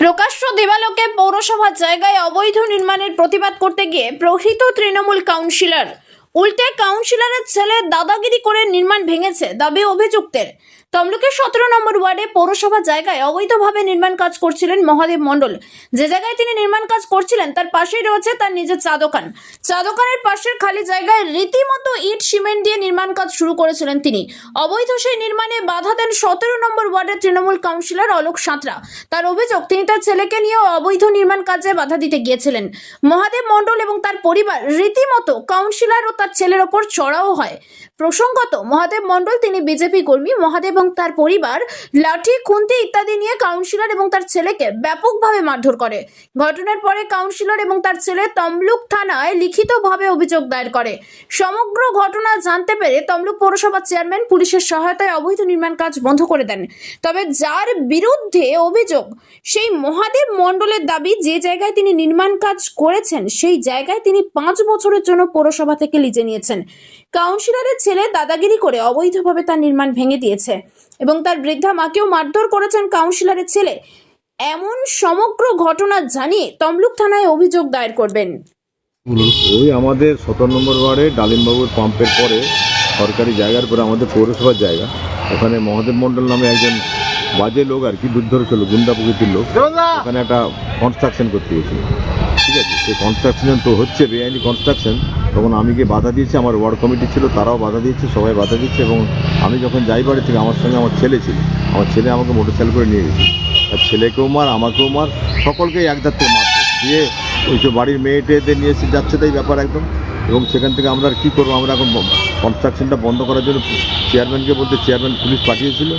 প্রকাশ্য দেবালোকে পৌরসভার জায়গায় অবৈধ নির্মাণের প্রতিবাদ করতে গিয়ে প্রহৃত তৃণমূল কাউন্সিলর। উল্টে কাউন্সিলরের ছেলে দাদাগিরি করে নির্মাণ ভেঙেছে দাবি অভিযুক্তের। তমলুকের সতেরো নম্বর ওয়ার্ডে পৌরসভা জায়গায় অবৈধভাবে নির্মাণ কাজ করছিলেন মহাদেব মণ্ডল। যে জায়গায় তিনি নির্মাণ কাজ করছিলেন, তার পাশেই রয়েছে তার নিজের চা দোকান। চা দোকানের পাশের খালি জায়গায় রীতিমতো ইট সিমেন্ট দিয়ে নির্মাণ কাজ শুরু করেছিলেন তিনি। অবৈধ সেই নির্মাণে বাধা দেন সতেরো নম্বর ওয়ার্ডের তৃণমূল কাউন্সিলর অলোক সাঁতরা। তার অভিযোগ, তিনি তার ছেলেকে নিয়ে অবৈধ নির্মাণ কাজে বাধা দিতে গিয়েছিলেন। মহাদেব মণ্ডল এবং তার পরিবার রীতিমতো কাউন্সিলর ও তার ছেলের ওপর চড়াও হয়। প্রসঙ্গত, মহাদেব মণ্ডল, তিনি বিজেপি কর্মী, মহাদেব এবং তার পরিবার, লাঠি, খুন্তি ইত্যাদি নিয়ে কাউন্সিলর এবং তার ছেলেকে ব্যাপকভাবে মারধর করে। ঘটনার পরে কাউন্সিলর এবং তার ছেলে তমলুক থানায় লিখিতভাবে অভিযোগ দায়ের করে। সমগ্র ঘটনা জানতে পেরে তমলুক পৌরসভার চেয়ারম্যান পুলিশের সহায়তায় অবৈধ নির্মাণ কাজ বন্ধ করে দেন। তবে যার বিরুদ্ধে অভিযোগ, সেই মহাদেব মণ্ডলের দাবি, যে জায়গায় তিনি নির্মাণ কাজ করেছেন, সেই জায়গায় তিনি পাঁচ বছরের জন্য পৌরসভা থেকে লিজে নিয়েছেন। কাউন্সিলরের ছেলে দাদাগিরি করে অবৈধভাবে তার নির্মাণ ভেঙে দিয়েছে এবং তার বৃদ্ধা মাকেও মারধর করেছেন কাউন্সিলরের ছেলে। এমন সমগ্র ঘটনা জানিয়ে তমলুক থানায় অভিযোগ দায়ের করবেন। ওই আমাদের সতেরো নম্বর ওয়ার্ডে ডালিমবাবুর পাম্পের পরে সরকারি জায়গার পরে আমাদের পৌরসভার জায়গা। ওখানে মহাদেব মণ্ডল নামে একজন বাজে লোক আর কি দুর্ধর্ষ লোক গুন্ডা প্রকৃতির লোক। ওখানে একটা কনস্ট্রাকশন করতে গেছিল। ঠিক আছে? সেই কনস্ট্রাকশন তো হচ্ছে বেআইনি কনস্ট্রাকশন তখন আমি গিয়ে বাধা দিয়েছি আমার ওয়ার্ড কমিটি ছিল তারাও বাধা দিয়েছে সবাই বাধা দিচ্ছে এবং আমি যখন যাই বাড়ি থেকে আমার সঙ্গে আমার ছেলে ছিল। আমার ছেলে আমাকে মোটরসাইকেল করে নিয়ে গেছে। আর ছেলেকেও মার আমাকেও মার সকলকেই এক ধাত্রে মারছে দিয়ে ওই যে বাড়ির মেয়েটেদের নিয়ে এসে যাচ্ছে তাই ব্যাপার একদম। এবং সেখান থেকে আমরা আর কী করব? আমরা এখন কনস্ট্রাকশনটা বন্ধ করার জন্য চেয়ারম্যানকে বলতে চেয়ারম্যান পুলিশ পাঠিয়েছিল।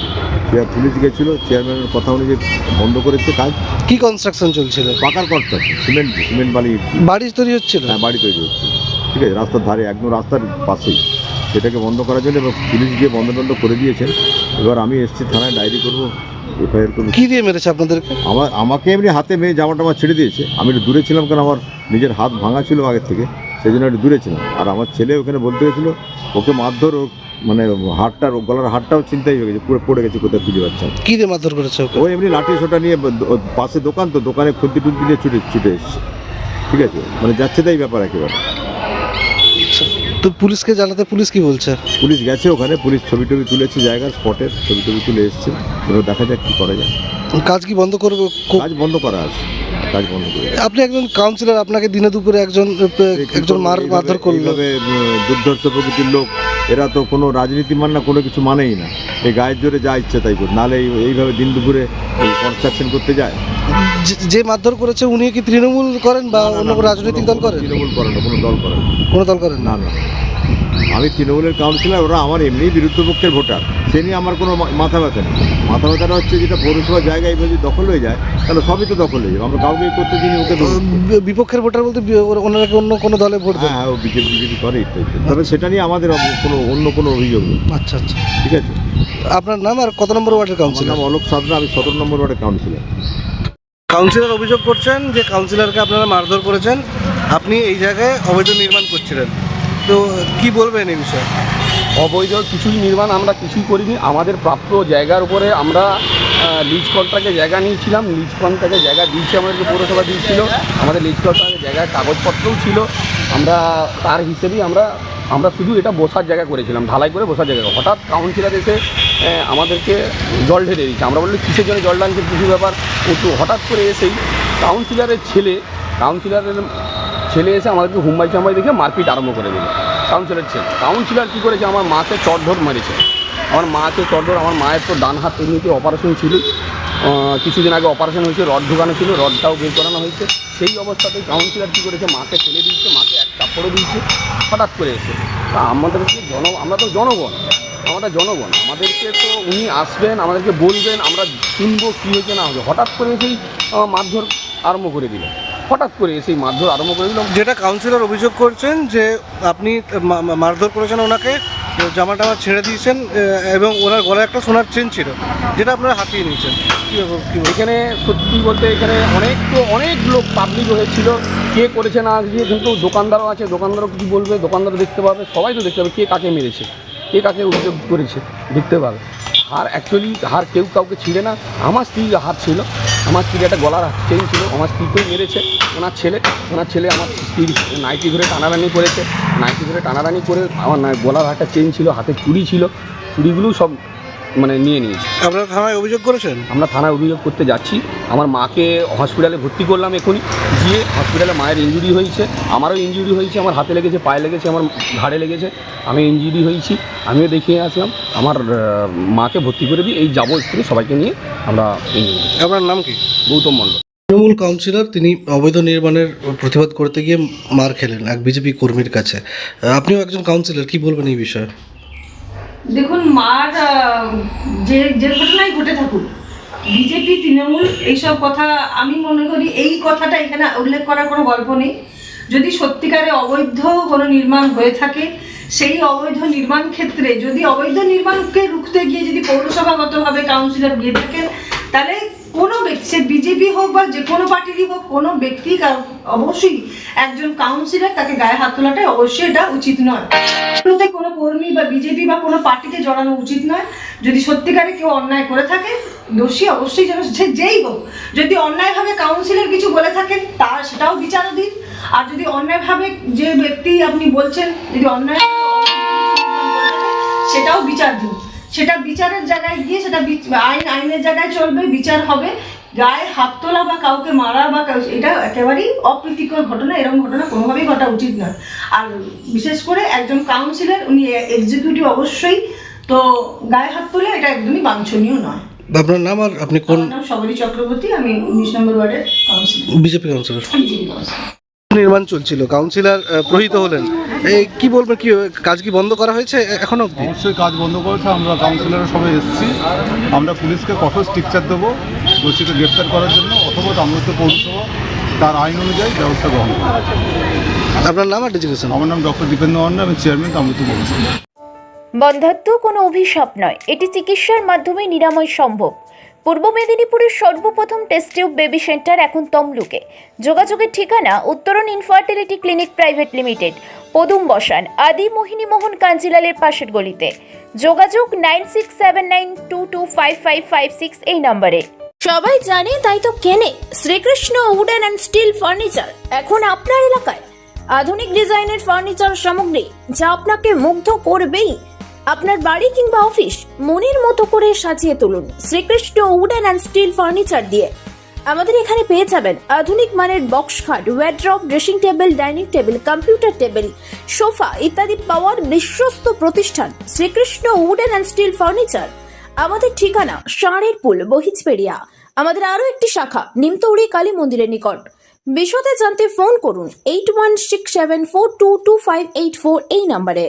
চেয়ার পুলিশ গেছিল চেয়ারম্যানের কথা অনুযায়ী বন্ধ করেছে কাজ। কি কনস্ট্রাকশন চলছিল? পাকার কনস্ট্রাকশন সিমেন্ট সিমেন্ট বালি। বাড়ি তৈরি হচ্ছিল? হ্যাঁ বাড়ি তৈরি হচ্ছে ঠিক আছে? রাস্তার ধারে একদম রাস্তার পাশেই। সেটাকে বন্ধ করার জন্য এবার পুলিশ গিয়ে বন্ধ টন্ধ করে দিয়েছেন। এবার আমি এসছি থানায় ডায়েরি করব এফআইআর করব। কি দিয়ে মেরেছে আপনাদেরকে? আমার আমাকে এমনি হাতে মেয়ে জামা টামা ছেড়ে দিয়েছে। আমি একটু দূরে ছিলাম কারণ আমার নিজের হাত ভাঙা ছিল আগের থেকে সেই জন্য একটু দূরে ছিলাম। আর আমার ছেলে ওখানে বলতে গেছিল ওকে মারধর ও মানে হাটটার গলার হাটটাও চিন্তাই হয়ে গেছে পুরো পড়ে গেছে কোথায় খুঁজে পাচ্ছে। কি দিয়ে মারধর করেছে ও এমনি লাঠি সোটা নিয়ে পাশে দোকান তো দোকানে খুন্তি টুন্তি নিয়ে ছুটে ছুটে এসছে। ঠিক আছে? মানে যাচ্ছে তাই ব্যাপার একেবারে। তো পুলিশকে জানাতে পুলিশ কি বলছে? পুলিশ গেছে ওখানে পুলিশ ছবি টবি তুলেছে জায়গার স্পটের ছবি টবি তুলে এসছে। এবার দেখা যাক কি করা যায়। কাজ কি বন্ধ করবে? কাজ বন্ধ করা আছে। কাজ বন্ধ করে আপনি একজন কাউন্সিলর আপনাকে দিনে দুপুরে একজন একজন মার মারধর করল। এইভাবে দুর্ধর্ষ প্রকৃতির লোক এরা তো কোনো রাজনীতি মান না কোনো কিছু মানেই না। এই গায়ের জোরে যা ইচ্ছে তাই করে নাহলে এই- এইভাবে দিন দুপুরে কনস্ট্রাকশন করতে যায়? যে- মারধর করেছে উনি কি তৃণমূল করেন বা অন্য রাজনৈতিক দল করেন? তৃণমূল করে না কোনো দল করে না কোনো দল করেন না না। আমি তৃণমূলের কাউন্সিলর ওরা আমার এমনি বিরুদ্ধ পক্ষের ভোটার। সে নিয়ে আমার কোনো মাথা ব্যথা নেই। মাথা ব্যথাটা হচ্ছে যেটা পৌরসভার জায়গায় যদি দখল হয়ে যায় তাহলে সবই তো দখল হয়ে যাবে। আমরা কাউকে করতে দিই ওকে বিপক্ষের ভোটার বলতে ওনারা অন্য কোনো দলে ভোট দেন হ্যাঁ ও বিজেপি বিজেপি করে ইত্যাদি। তবে সেটা নিয়ে আমাদের কোনো অন্য কোনো অভিযোগ নেই। আচ্ছা আচ্ছা। ঠিক আছে? আপনার নাম আর কত নম্বর ওয়ার্ডের কাউন্সিলর? নাম অলোক সাদরা আমি সতেরো নম্বর ওয়ার্ডের কাউন্সিলর। কাউন্সিলর অভিযোগ করছেন যে কাউন্সিলরকে আপনারা মারধর করেছেন। আপনি এই জায়গায় অবৈধ নির্মাণ করছিলেন। তো কি বলবেন এই বিষয়ে? অবৈধ কিছুই নির্মাণ আমরা কিছুই করিনি। আমাদের প্রাপ্ত জায়গার উপরে আমরা লিজ কন্ট্রাক্টে জায়গা নিয়েছিলাম। লিজ কন্ট্রাক্টে জায়গা দিয়েছি আমাদেরকে পৌরসভা দিয়েছিল। আমাদের লিজ কন্ট্রাক্টে জায়গার কাগজপত্রও ছিল। আমরা, তার হিসেবেই আমরা আমরা শুধু এটা বসার জায়গা করেছিলাম। ঢালাই করে বসার জায়গা। হঠাৎ কাউন্সিলর এসে আমাদেরকে জল ঢেলে দিয়েছে। আমরা বললি কিসের জন্য জল টানছে কিছু ব্যাপার? ও তো হঠাৎ করে এসেই কাউন্সিলারের ছেলে, কাউন্সিলরের ছেলে এসে আমাদেরকে হুম্বাই চাম্বাই দেখে মারপিট আরম্ভ করে দিল। কাউন্সিলার ছেলে। কাউন্সিলার কী করেছে? আমার মাকে চটধর মেরেছে। আমার মাকে চটধর আমার মায়ের তো ডান হাত এমনিতে অপারেশন ছিল কিছুদিন আগে অপারেশন হয়েছে, রড ঢুকানো ছিল, রডটাও বের করানো হয়েছে। সেই অবস্থাতেই কাউন্সিলার কী করেছে? মাকে ফেলে দিয়েছে, মাকে এক চাপড়ে দিয়েছে, হঠাৎ করে এসে। তা আমাদেরকে জন, আমরা তো জনগণ, আমরা জনগণ। আমাদেরকে তো উনি আসবেন, আমাদেরকে বলবেন, আমরা শুনব কী হয়েছে, না হয়েছে। হঠাৎ করে এসেই মারধর আরম্ভ করে দিল। হঠাৎ করে এসেই মারধর আরম্ভ করে দিল। যেটা কাউন্সিলর অভিযোগ করছেন যে আপনি মারধর করেছেন ওনাকে জামা টামা ছেড়ে দিয়েছেন এবং ওনার গলায় একটা সোনার চেন ছিল যেটা আপনারা হাতিয়ে নিয়েছেন? এখানে সত্যি বলতে এখানে অনেক তো অনেক লোক পাবলিক হয়েছিল। কে করেছে না আজকে কিন্তু দোকানদারও আছে দোকানদারও কিছু বলবে দোকানদারও দেখতে পাবে সবাই তো দেখতে পাবে কে কাকে মেরেছে কে কাকে অভিযোগ করেছে দেখতে পাবে। হার অ্যাকচুয়ালি হার কেউ কাউকে ছিঁড়ে না। আমার স্ত্রীর হার ছিল। আমার স্ত্রীর একটা গলার চেন ছিল। আমার স্ত্রীকেই মেরেছে। ওনার ছেলে ওনার ছেলে আমার স্ত্রীর নাইটি ধরে টানাটানি করেছে। নাইটি ধরে টানাটানি করে আমার গলার হারটা চেন ছিল, হাতে চুড়ি ছিল। চুড়িগুলোও সব মানে নিয়ে নিয়েছে। আপনারা থানায় অভিযোগ করেছেন? আমরা থানায় অভিযোগ করতে যাচ্ছি। আমার মাকে হসপিটালে ভর্তি করলাম এখনই। গিয়ে হসপিটালে মায়ের ইঞ্জুরি হয়েছে। আমারও ইঞ্জুরি হয়েছে। আমার হাতে লেগেছে পায়ে লেগেছে আমার ঘাড়ে লেগেছে। আমি ইঞ্জুরি হয়েছি। আমিও দেখিয়ে আসলাম। আমার মাকে ভর্তি করে দিই এই যাব একটু সবাইকে নিয়ে আমরা ইঞ্জুরি আপনার নাম কি? গৌতম মণ্ডল। তৃণমূল কাউন্সিলর তিনি অবৈধ নির্মাণের প্রতিবাদ করতে গিয়ে মার খেলেন এক বিজেপি কর্মীর কাছে। আপনিও একজন কাউন্সিলর কি বলবেন এই বিষয়ে? দেখুন, মার যে যে ঘটনাই ঘটে থাকুক, বিজেপি, তৃণমূল, এইসব কথা আমি মনে করি এই কথাটা এখানে উল্লেখ করার কোনো গল্প নেই। যদি সত্যিকারে অবৈধ কোনো নির্মাণ হয়ে থাকে, সেই অবৈধ নির্মাণ ক্ষেত্রে যদি অবৈধ নির্মাণকে রুখতে গিয়ে যদি পৌরসভাগতভাবে কাউন্সিলর গিয়ে থাকেন, তাহলে কোনো ব্যক্তি, সে বিজেপি হোক বা যে কোনো পার্টিরই হোক, কোনো ব্যক্তি অবশ্যই একজন কাউন্সিলর তাকে গায়ে হাত তোলাটাই অবশ্যই এটা উচিত নয়। কোনো কর্মী বা বিজেপি বা কোনো পার্টিকে জড়ানো উচিত নয়। যদি সত্যিকারে কেউ অন্যায় করে থাকে, দোষী অবশ্যই যেন সে যেই হোক, যদি অন্যায়ভাবে কাউন্সিলর কিছু বলে থাকেন তা সেটাও বিচারাধীন। আর যদি অন্যায়ভাবে যে ব্যক্তি আপনি বলছেন, যদি অন্যায় সেটাও বিচার দিন সেটা বিচারের জায়গায় গিয়ে সেটা আইন আইনের জায়গায় চলবে বিচার হবে। গায়ে হাত তোলা বা কাউকে মারা বা এটা একেবারেই অপ্রীতিকর ঘটনা এরকম ঘটনা কোনোভাবেই ঘটা উচিত নয়। আর বিশেষ করে একজন কাউন্সিলর উনি এক্সিকিউটিভ অবশ্যই তো গায়ে হাত তোলে এটা একদমই বাঞ্ছনীয় নয়। আপনার নাম আর আপনি কোন নাম সবরী চক্রবর্তী আমি উনিশ নম্বর ওয়ার্ডের councillor BJP councillor BJP councillor নির্মাণ চলছিল কাউন্সিলর প্রহিত হলেন। এই কি বলবেন কি কাজ কি বন্ধ করা হয়েছে এখনও অবধি? অবশ্যই কাজ বন্ধ করেছে আমরা কাউন্সিলররা সবাই এসেছি। আমরা পুলিশকে কঠোর স্ট্রিকচার দেবো দোষীকে গ্রেপ্তার করার জন্য অথবা আমৃত পৌরসভা তার আইন অনুযায়ী ব্যবস্থা গ্রহণ করবে। আপনার নাম আর আমার নাম ডক্টর দীপেন্দ্র অন্ন আমি চেয়ারম্যান আমৃত পৌরসভা। বন্ধাত্ম কোনো অভিশাপ নয় এটি চিকিৎসার মাধ্যমে নিরাময় সম্ভব। পূর্ব মেদিনীপুরের সর্বপ্রথম টেস্ট টিউব বেবি সেন্টার এখন তমলুকে। যোগাযোগের ঠিকানা উত্তরণ ইনফার্টিলিটি ক্লিনিক প্রাইভেট লিমিটেড পদুম বসান আদি মোহিনী মোহন কাঞ্জিলালের পাশের গলিতে। যোগাযোগ nine six seven nine two two five five five six এই নম্বরে। সবাই জানে, তাই তো কেনে। Shrikrishna wooden and steel furniture এখন আপনার এলাকায়। আধুনিক ডিজাইনের ফার্নিচার সামগ্রী যা আপনাকে মুগ্ধ করবেই। আপনার বাড়ি কিংবা অফিস মনের মতো করে সাজিয়ে তুলুন। Shrikrishna wooden and steel furniture দিয়ে। আমাদের এখানে পেয়ে যাবেন আধুনিক মানের বক্স খাট wardrobe dressing table dining table computer table sofa ইত্যাদি পাওয়ার বিশ্বস্ত প্রতিষ্ঠান Shrikrishna wooden and steel furniture. আমাদের ঠিকানা ষাঁড়ের পুল বহিজপেড়িয়া আমাদের আরও একটি শাখা, নিমতৌড়ি কালী মন্দিরের নিকট। বিশদে জানতে ফোন করুন eight one six seven four two two five eight four এই নম্বরে।